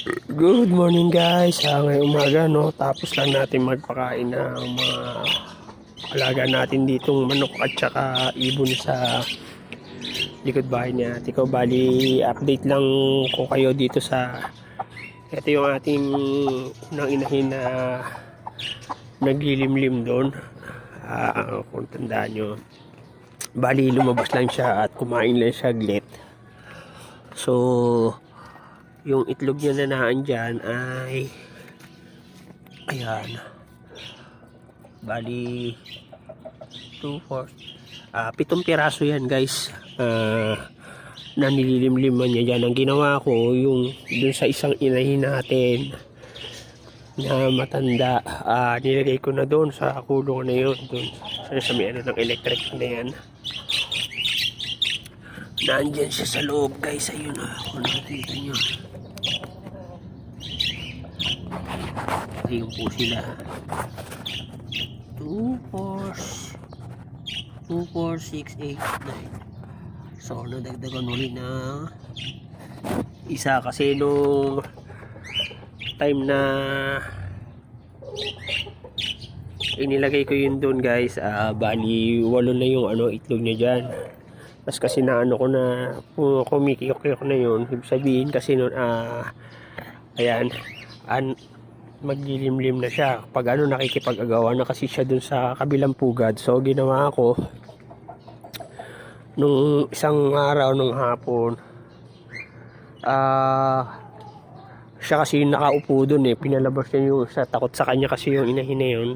Good morning guys. Ah, ngayong umaga no, tapos lang natin magpakain ng mga alaga natin ditong manok at saka ibon sa likod bahay ni ate. Bali, update lang ko kayo dito sa ito yung ating unang inahin na naglilimlim doon. Ah, kung tandaan nyo. Bali, lumabas lang siya at kumain lang siya glit. So, yung itlog niya na naandyan ay ayan. Bali 2, 4 ah pitong piraso yan guys. Ah na nililimliman niya dyan. Ang ginawa ko yung dun sa isang inahin natin na matanda ah nilagay ko na doon sa kulong na yun doon sa, sa may ano ng electric na yan. Nandyan siya sa loob guys. Ayun ah kung nakikita nyo ayun po sila. 2 4 2 4 6 8 9 so nadagdagan ulit na isa kasi nung time na inilagay ko yun doon guys. Ah bali walo na yung ano itlog niya dyan. Tapos kasi na ano ko na pu- kumikiyok-kiyok na yun ibig sabihin kasi nun ah ayan an maglilimlim na siya. Pag ano nakikipag-agawa na kasi siya dun sa kabilang pugad. So ginawa ko nung isang araw nung hapon ah siya kasi nakaupo dun eh. Pinalabas niya yung sa takot sa kanya kasi yung inahin na yun.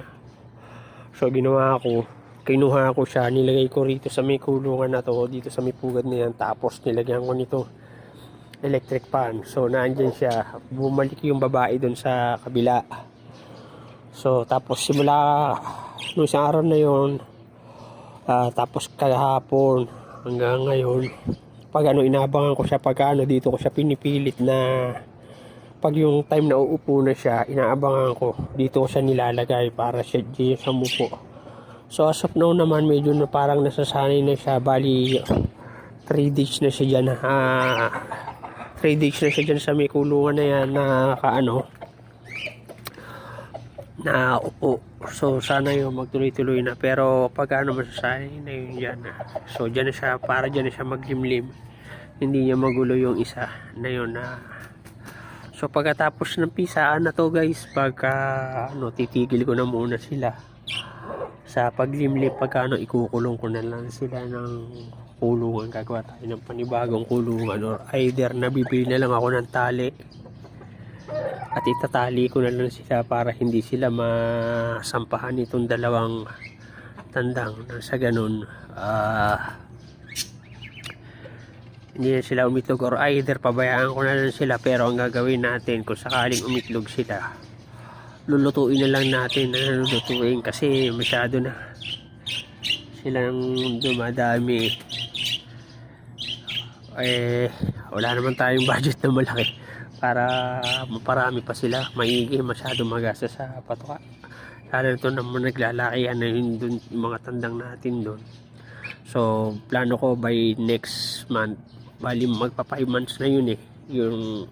So ginawa ko kinuha ko siya nilagay ko rito sa may kulungan na to dito sa may pugad na yan. Tapos nilagyan ko nito electric fan. So, naandyan siya. Bumalik yung babae doon sa kabila. So, tapos simula nung isang araw na yon ah, tapos kahapon hanggang ngayon, pag ano, inabangan ko siya pag ano, dito ko siya pinipilit na pag yung time na uupo na siya, inaabangan ko. Dito ko siya nilalagay para siya di siya mupo. So, as of now naman, medyo na parang nasasanay na siya. Bali, 3 days na siya dyan. Ah, 3 days na siya dyan sa may kulungan na yan na kaano na upo. So sana yung magtuloy-tuloy na. Pero pag ano masasanay na yun dyan so dyan na siya para dyan na siya maglimlim. Hindi niya magulo yung isa na yun na so pagkatapos ng pisaan na to guys pagka ano titigil ko na muna sila sa paglimlim pagka ano ikukulong ko na lang sila ng kulungan gagawa tayo ng panibagong kulungan or either nabibili na lang ako ng tali at itatali ko na lang sila para hindi sila masampahan itong dalawang tandang. Sa ganun ah hindi na sila umitlog or either pabayaan ko na lang sila pero ang gagawin natin kung sakaling umitlog sila lulutuin na lang natin na lulutuin kasi masyado na silang dumadami eh wala naman tayong budget na malaki para maparami pa sila. Maigi masyado magasa sa patuka lalo ito naman naglalakihan na yun dun, yung mga tandang natin doon so plano ko by next month bali magpa 5 months na yun eh. Yung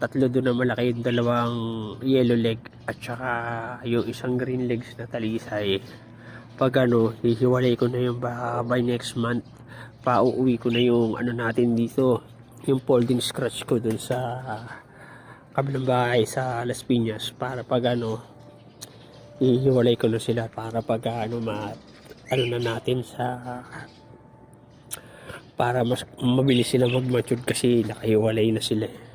tatlo doon na malaki yung dalawang yellow leg at saka yung isang green legs na talisay. Pag ano hihiwalay ko na yung by next month pauuwi ko na yung ano natin dito yung folding scratch ko dun sa kabilang bahay sa Las Piñas para pag ano hihiwalay ko na sila para pag ano ma ano na natin sa para mas mabilis sila mag-mature kasi nakahiwalay na sila eh.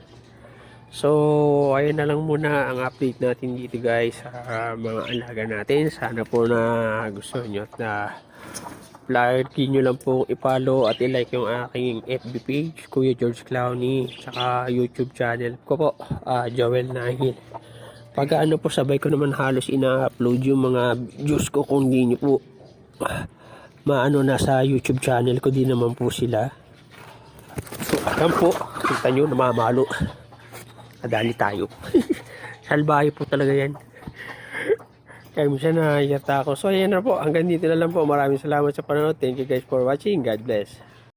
So, ayun na lang muna ang update natin dito guys sa mga alaga natin. Sana po na gusto nyo at na lagi nyo lang po ipollow at i-like yung aking FB page, Kuya George Clowney, tsaka YouTube channel ko po, ah, Joel Nahil. Pag ano po, sabay ko naman halos ina-upload yung mga views ko kung di nyo po maano na sa YouTube channel ko, di naman po sila. So, ayan po, kita nyo, namamalo. Nadali tayo. Salbahe po talaga yan. Minsan na yata ako. So ayan na po. Hanggang dito na lang po. Maraming salamat sa panonood. Thank you guys for watching. God bless.